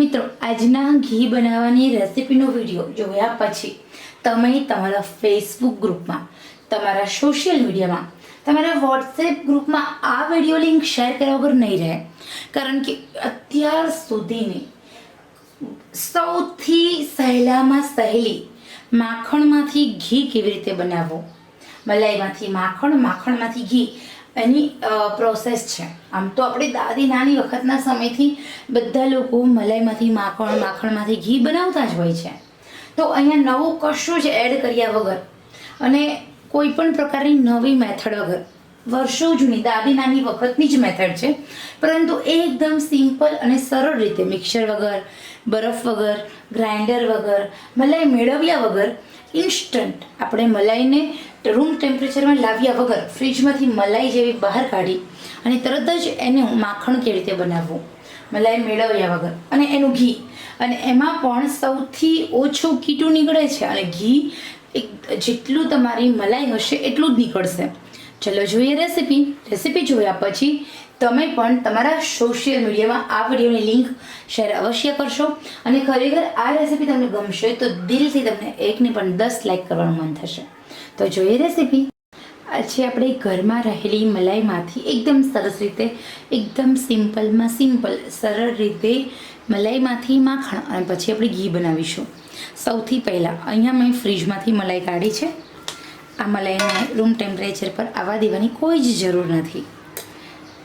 મિત્રો, આજના ઘી બનાવવાની રેસીપીનો વીડિયો જોયા પછી તમે તમારા ફેસબુક ગ્રુપમાં, તમારા સોશિયલ મીડિયામાં તમારા વોટ્સએપ ગ્રુપમાં આ વીડિયો લિંક શેર કર્યા વગર નહીં રહે. કારણ કે અત્યાર સુધીની સૌથી સહેલામાં સહેલી માખણમાંથી ઘી કેવી રીતે બનાવવું? મલાઈમાંથી માખણ, માખણમાંથી ઘી. એની પ્રોસેસ છે. આમ તો આપણે દાદી નાની વખતના સમયથી બધા લોકો મલાઈમાંથી માખણ, માખણમાંથી ઘી બનાવતા જ હોય છે. તો અહીંયા નવું કશું જ એડ કર્યા વગર અને કોઈ પણ પ્રકારની નવી મેથડ વગર, વર્ષો જૂની, દાદી નાની વખતની જ મેથડ છે. પરંતુ એકદમ સિમ્પલ અને સરળ રીતે મિક્સર વગર, બરફ વગર ગ્રાઇન્ડર વગર, મલાઈ મેળવ્યા વગર ઇન્સ્ટન્ટ આપણે મલાઈને રૂમ ટેમ્પરેચરમાં લાવ્યા વગર ફ્રીજમાંથી મલાઈ જેવી બહાર કાઢી અને તરત જ એનું માખણ કેવી રીતે બનાવવું? મલાઈ મેળવ્યા વગર. અને એનું ઘી. અને એમાં પણ સૌથી ઓછું કીટું નીકળે છે અને ઘી એક જેટલું તમારી મલાઈ હશે એટલું જ નીકળશે. ચલો જોઈએ રેસીપી. રેસીપી જોયા પછી તમે પણ તમારા સોશિયલ મીડિયામાં આ વિડીયોની લિંક શેર અવશ્ય કરશો. અને ખરેખર આ રેસીપી તમને ગમશે તો દિલથી તમને એકને પણ દસ લાઈક કરવાનું મન થશે. તો જોઈએ રેસીપી આજે આપણે ઘરમાં રહેલી મલાઈમાંથી એકદમ સરસ રીતે, એકદમ સિમ્પલમાં સિમ્પલ, સરળ રીતે મલાઈમાંથી માખણ અને પછી આપણે ઘી બનાવીશું. સૌથી પહેલાં અહીંયા મેં ફ્રીજમાંથી મલાઈ કાઢી છે. આ મલાઈને રૂમ ટેમ્પરેચર પર આવવા દેવાની કોઈ જ જરૂર નથી.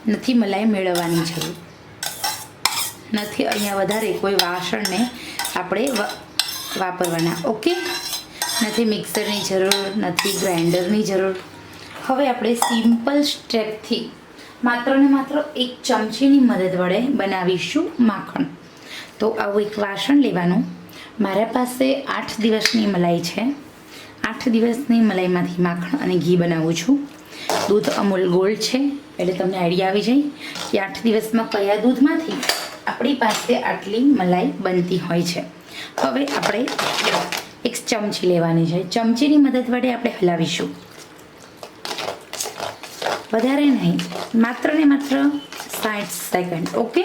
નથી મલાઈ મેળવવાની જરૂર. નથી અહીંયા વધારે કોઈ વાસણને આપણે વાપરવાના. ઓકે નથી મિક્સરની જરૂર, નથી ગ્રાઇન્ડરની જરૂર. હવે આપણે સિમ્પલ સ્ટેપથી માત્ર ને માત્ર એક ચમચીની મદદ વડે બનાવીશું માખણ. તો આવું એક વાસણ લેવાનું. મારા પાસે આઠ દિવસની મલાઈ છે. આઠ દિવસની મલાઈમાંથી માખણ અને ઘી બનાવું છું. દૂધ અમૂલ ગોલ્ડ છે, એટલે તમને આઈડિયા આવી જાય કે આઠ દિવસમાં કયા દૂધમાંથી આપણી પાસે આટલી મલાઈ બનતી હોય છે. હવે આપણે એક ચમચી લેવાની છે. ચમચીની મદદ વડે આપણે હલાવીશું. વધારે નહીં. માત્ર ને માત્ર સાઠ સેકન્ડ. ઓકે?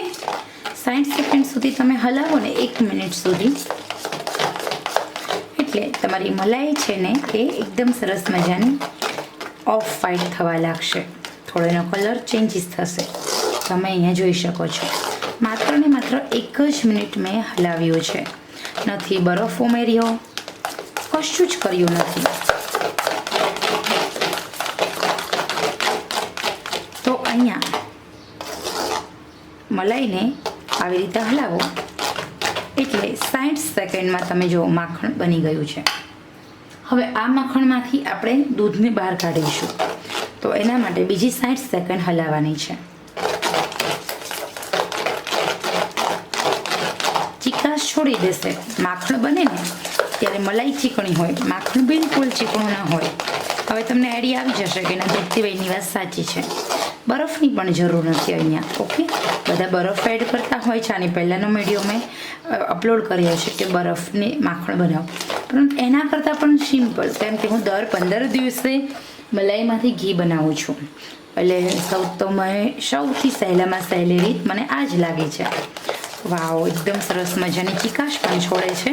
સાઠ સેકન્ડ સુધી તમે હલાવો ને એક મિનિટ સુધી. એટલે તમારી મલાઈ છે ને એ એકદમ સરસ મજાની ઓફ વાઇટ થવા લાગશે. થોડો એનો કલર ચેન્જીસ થશે. તમે અહીંયા જોઈ શકો છો. માત્ર ને માત્ર એક જ મિનિટ મેં હલાવ્યું છે. નથી બરફ ઉમેર્યો. કશું જ કર્યું નથી તો અહીંયા મલાઈને આવી રીતે હલાવો એટલે સાઠ સેકન્ડમાં તમે જો માખણ બની ગયું છે હવે આ માખણમાંથી આપણે દૂધને બહાર કાઢીશું તો એના માટે બીજી સાઠ સેકન્ડ હલાવવાની છે ચીકાશ છોડી દેશે. માખણ બને ને, ત્યારે મલાઈ ચીકણી હોય, માખણ બિલકુલ ચીકણું ના હોય. હવે તમને આઈડિયા આવી જશે કે એના દૂધતીભાઈની વાત સાચી છે. બરફની પણ જરૂર નથી અહીંયા, ઓકે? બધા બરફ એડ કરતા હોય છે આની પહેલાંનો વીડિયો મેં અપલોડ કર્યો છે કે બરફને માખણ બનાવો. પરંતુ એના કરતાં પણ સિમ્પલ, કેમ કે હું દર પંદર દિવસે મલાઈમાંથી ઘી બનાવું છું. એટલે સૌ તો મેં સૌથી સહેલામાં સહેલી રીત મને આ જ લાગે છે. વાવ, એકદમ સરસ મજાની ચિકાશ પણ છોડે છે.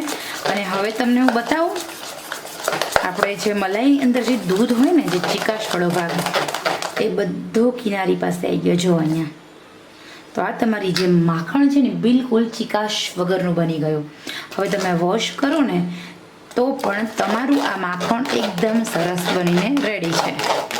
અને હવે તમને હું બતાવું, આપણે જે મલાઈની અંદર જે દૂધ હોય ને, જે ચિકાશવાળો ભાગ, એ બધો કિનારી પાસે આવી ગયો, જો અહીંયા. તો આ તમારી જે માખણ છે ને, બિલકુલ ચિકાશ વગરનું બની ગયું. હવે તમે વોશ કરો ને, તો પણ તમારું આ માખણ એકદમ સરસ બનીને રેડી છે.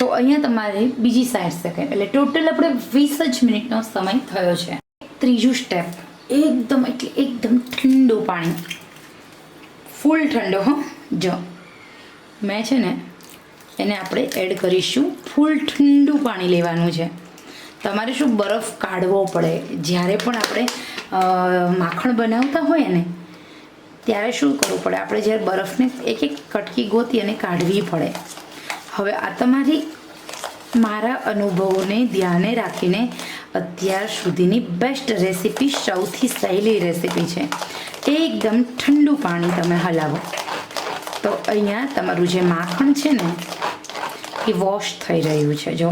તો અહીંયા તમારે બીજી સાઠ સેકન્ડ એટલે ટોટલ આપણે વીસ જ મિનિટનો સમય થયો છે. ત્રીજું સ્ટેપ એકદમ એટલે એકદમ ઠંડુ પાણી. ફૂલ ઠંડો, હો. જો. મેં છે ને એને આપણે એડ કરીશું. ફૂલ ઠંડુ પાણી લેવાનું છે. તમારે શું બરફ કાઢવો પડે. જ્યારે પણ આપણે માખણ બનાવતા હોય ને, ત્યારે શું કરવું પડે? આપણે જ્યારે બરફને એક એક કટકી ગોતી અને કાઢવી પડે. હવે આ તમારી મારા અનુભવોને ધ્યાને રાખીને અત્યાર સુધીની બેસ્ટ રેસીપી સૌથી સહેલી રેસીપી છે. એકદમ ઠંડુ પાણી તમે હલાવો. તો અહીંયા તમારું જે માખણ છે ને, એ વોશ થઈ રહ્યું છે, જો.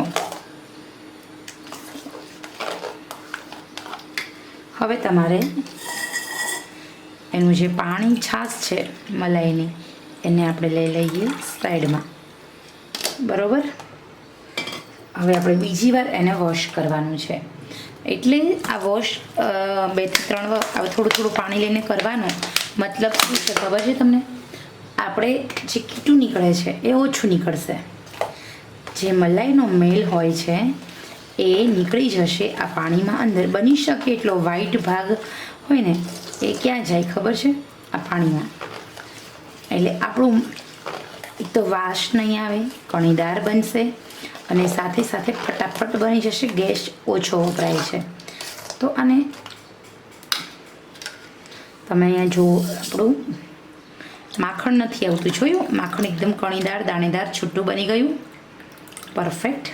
હવે તમારે એનું જે પાણી છાશ છે મલાઈની, એને આપણે લઈ લઈએ સાઈડમાં બરોબર? હવે આપણે બીજી વાર એને વોશ કરવાનું છે. એટલે આ વોશ બે ત્રણ વાર થોડું થોડું પાણી લઈને કરવાનું. મતલબ શું છે ખબર છે તમને? આપણે જે કીટું નીકળે છે એ ઓછું નીકળશે. જે મલાઈનો મેલ હોય છે એ નીકળી જશે, આ પાણીમાં અંદર બની શકે એટલો વ્હાઈટ ભાગ હોય ને, એ ક્યાં જાય ખબર છે? આ પાણીમાં. એટલે આપણું એક તો વાસ નહીં આવે, કણીદાર બનશે અને સાથે સાથે ફટાફટ બની જશે, ગેસ ઓછો વપરાય છે. તો આને તમે અહીંયા જુઓ, આપણું માખણ નથી આવતું. જોયું? માખણ એકદમ કણીદાર, દાણેદાર, છૂટું બની ગયું. પરફેક્ટ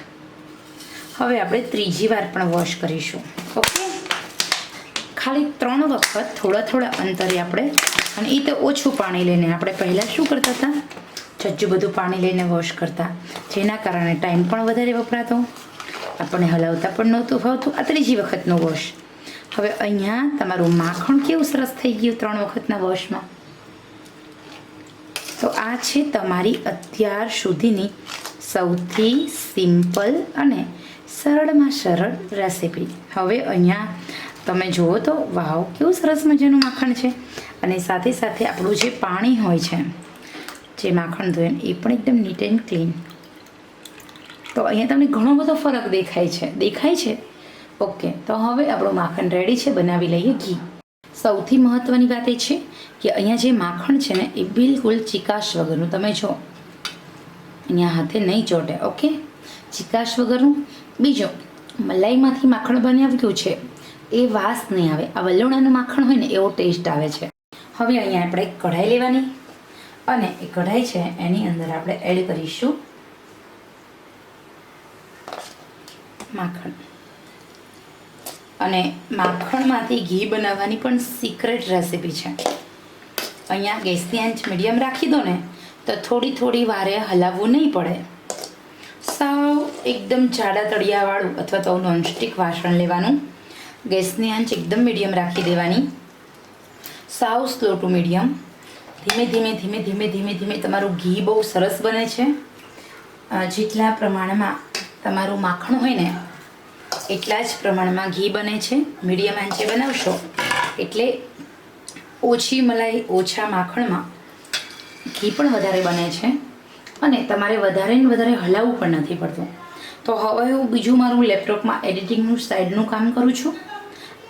હવે આપણે ત્રીજી વાર પણ વોશ કરીશું. ઓકે ખાલી ત્રણ વખત થોડા થોડા અંતરે આપણે, અને એ તો ઓછું પાણી લઈને આપણે પહેલાં શું કરતા હતા? જજ્જુ બધું પાણી લઈને વોશ કરતા. જેના કારણે ટાઈમ પણ વધારે વપરાતો. આપણને હલાવતા પણ નહોતું ફાવતું. આ ત્રીજી વખતનો વોશ હવે અહીંયા તમારું માખણ કેવું સરસ થઈ ગયું ત્રણ વખતના વોશમાં તો આ છે તમારી અત્યાર સુધીની સૌથી સિમ્પલ અને સરળમાં સરળ રેસિપી હવે અહીંયા તમે જુઓ તો, વાવ, કેવું સરસ મજાનું માખણ છે. અને સાથે સાથે આપણું જે પાણી હોય છે જે માખણ ધોયું એ પણ એકદમ નીટ એન્ડ ક્લીન તો અહીંયા તમને ઘણો બધો ફરક દેખાય છે. દેખાય છે? ઓકે તો હવે આપણું માખણ રેડી છે. બનાવી લઈએ ઘી. સૌથી મહત્ત્વની વાત એ છે કે અહીંયા જે માખણ છે ને, એ બિલકુલ ચિકાશ વગરનું. તમે જો, અહીંયા હાથે નહીં ચોટે ઓકે ચિકાશ વગરનું. બીજું, મલાઈમાંથી માખણ બનાવ્યું છે, એ વાસ નહીં આવે. આ વલોણાનું માખણ હોય ને, એવો ટેસ્ટ આવે છે. હવે અહીંયા આપણે કઢાઈ લેવાની. અને એ કઢાઈ છે, એની અંદર આપણે એડ કરીશું માખણ. અને માખણમાંથી ઘી બનાવવાની પણ સિક્રેટ રેસિપી છે. અહીંયા ગેસની આંચ મીડિયમ રાખી દો ને, તો થોડી થોડી વારે હલાવવું નહીં પડે. સાવ એકદમ જાડા તળિયાવાળું અથવા તો નોનસ્ટિક વાસણ લેવાનું. ગેસની આંચ એકદમ મીડિયમ રાખી દેવાની. સાવ સ્લો ટુ મીડિયમ ધીમે ધીમે ધીમે ધીમે ધીમે ધીમે તમારું ઘી બહુ સરસ બને છે. જેટલા પ્રમાણમાં તમારું માખણ હોય ને, એટલા જ પ્રમાણમાં ઘી બને છે. મીડિયમ આંચે બનાવશો, એટલે ઓછી મલાઈ, ઓછા માખણમાં ઘી પણ વધારે બને છે. અને તમારે વધારે ને વધારે હલાવવું પણ નથી પડતું. તો હવે હું બીજું મારું લેપટોપમાં એડિટિંગનું સાઈડનું કામ કરું છું.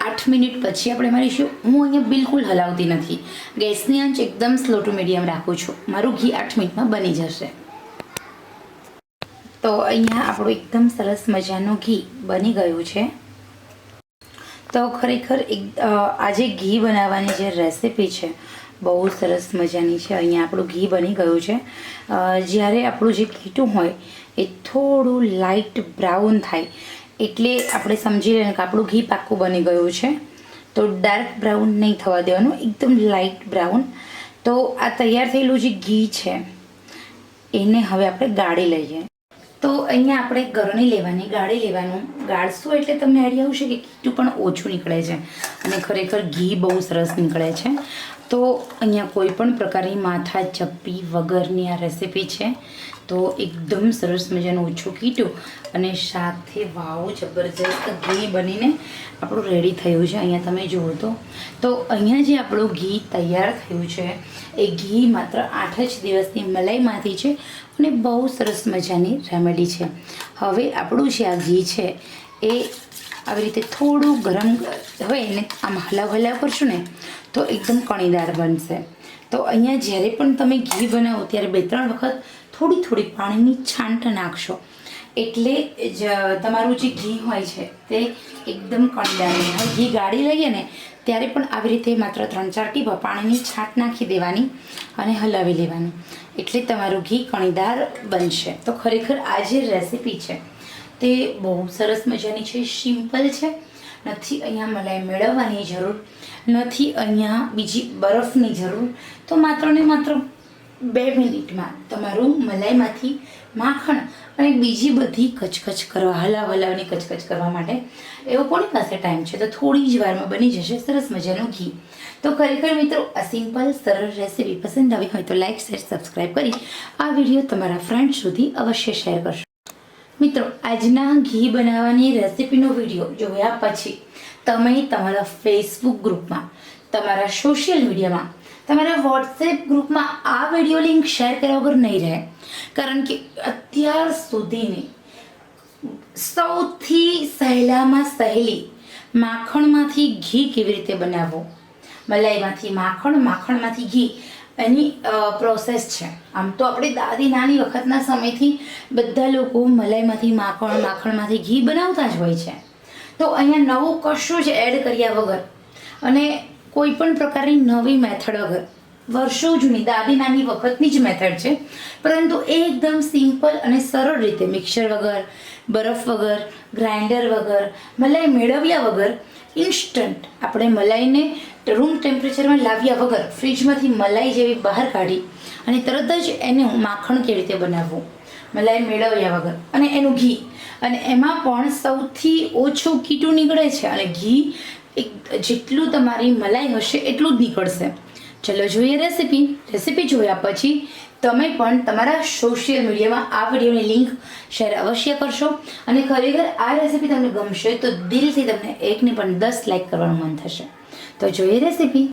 આઠ મિનિટ પછી આપણે મારીશું. હું અહીંયા બિલકુલ હલાવતી નથી. ગેસની આંચ એકદમ સ્લો ટુ મીડિયમ રાખું છું. મારું ઘી આઠ મિનિટમાં બની જશે. તો અહીંયા આપણું એકદમ સરસ મજાનું ઘી બની ગયું છે. તો ખરેખર એક આજે ઘી બનાવવાની જે રેસિપી છે, બહુ સરસ મજાની છે. અહીંયા આપણું ઘી બની ગયું છે. જ્યારે આપણું જે કીટું હોય, એ થોડું લાઇટ બ્રાઉન થાય એટલે આપણે સમજી લઈએ કે આપણું ઘી પાક્કું બની ગયું છે. તો ડાર્ક બ્રાઉન નહીં થવા દેવાનું, એકદમ લાઇટ બ્રાઉન તો આ તૈયાર થયેલું જે ઘી છે, એને હવે આપણે ગાળી લઈએ. તો અહીંયા આપણે ગરણી લેવાની, ગાળી લેવાનું. ગાળશું એટલે તમને આઈડિયા આવશે કે કીટું પણ ઓછું નીકળે છે. અને ખરેખર ઘી બહુ સરસ નીકળે છે. તો અહીંયા કોઈ પણ પ્રકારની માથા ચપ્પી વગરની આ રેસીપી છે. તો એકદમ સરસ મજાનું ઓછું કીટું અને સાથે વાવ જબરજસ્ત ઘી બનીને આપણું રેડી થયું છે. અહીંયા તમે જુઓ તો. તો અહીંયા જે આપણું ઘી તૈયાર થયું છે, એ ઘી માત્ર આઠ જ દિવસની મલાઈમાંથી છે અને બહુ સરસ મજાની રેમેડી છે. હવે આપણું જે આ ઘી છે, એ આવી રીતે થોડું ગરમ હોય ને આમ હલાવ હલાવ કરશું ને, તો એકદમ કણીદાર બનશે. તો અહીંયા જ્યારે પણ તમે ઘી બનાવો, ત્યારે બે ત્રણ વખત થોડી થોડી પાણીની છાંટ નાખશો. એટલે જ તમારું જે ઘી હોય છે, તે એકદમ કણીદાર હવે ઘી ગાળી લઈએ ને, ત્યારે પણ આવી રીતે માત્ર ત્રણ ચાર ટીપા પાણીની છાંટ નાખી દેવાની અને હલાવી લેવાની. એટલે તમારું ઘી કણીદાર બનશે. તો ખરેખર આ જે રેસીપી છે તે બહુ સરસ મજાની છે, સિમ્પલ છે. નથી અહીંયા મલાઈ મેળવવાની જરૂર, નથી અહીંયા બીજી બરફની જરૂર. તો માત્ર ને માત્ર બે મિનિટમાં તમારું મલાઈમાંથી માખણ અને બીજી બધી કચકચ કરવા હલાવ હલાવની કચકચ કરવા માટે એવો કોની પાસે ટાઈમ છે? તો થોડી જ વારમાં બની જશે સરસ મજાનું ઘી. તો ખરેખર મિત્રો, આ સિમ્પલ, સરળ રેસીપી પસંદ આવી હોય તો લાઇક શેર, સબસ્ક્રાઈબ કરી આ વીડિયો તમારા ફ્રેન્ડ સુધી અવશ્ય શેર કરશો. મિત્રો, આજના ઘી બનાવવાની રેસીપીનો વીડિયો જોયા પછી તમે તમારા ફેસબુક ગ્રુપમાં, તમારા સોશિયલ મીડિયામાં તમારા વોટ્સએપ ગ્રુપમાં આ વીડિયો લિંક શેર કર્યા વગર નહીં રહે. કારણ કે અત્યાર સુધીની સૌથી સહેલામાં સહેલી માખણમાંથી ઘી કેવી રીતે બનાવવું? મલાઈમાંથી માખણ, માખણમાંથી ઘી. એની પ્રોસેસ છે. આમ તો આપણે દાદી નાની વખતના સમયથી બધા લોકો મલાઈમાંથી માખણ, માખણમાંથી ઘી બનાવતા જ હોય છે. તો અહીંયા નવું કશું જ એડ કર્યા વગર અને કોઈ પણ પ્રકારની નવી મેથડ વગર વર્ષો જૂની દાદી નાની વખતની જ મેથડ છે. પરંતુ એકદમ સિમ્પલ અને સરળ રીતે મિક્સર વગર, બરફ વગર, ગ્રાઇન્ડર વગર, મલાઈ મેળવ્યા વગર ઇન્સ્ટન્ટ આપણે મલાઈને રૂમ ટેમ્પરેચરમાં લાવ્યા વગર ફ્રીજમાંથી મલાઈ જેવી બહાર કાઢી અને તરત જ એનું માખણ કેવી રીતે બનાવવું? મલાઈ મેળવ્યા વગર અને એનું ઘી. અને એમાં પણ સૌથી ઓછું કીટું નીકળે છે અને ઘી એક જેટલું તમારી મલાઈ હશે એટલું જ નીકળશે. ચલો જોઈએ રેસીપી રેસીપી જોયા પછી તમે પણ તમારા સોશિયલ મીડિયામાં આ વિડીયોની લિંક શેર અવશ્ય કરશો. અને ખરેખર આ રેસીપી તમને ગમશે તો દિલથી તમને એકને પણ દસ લાઈક કરવાનું મન થશે. તો જોઈએ રેસીપી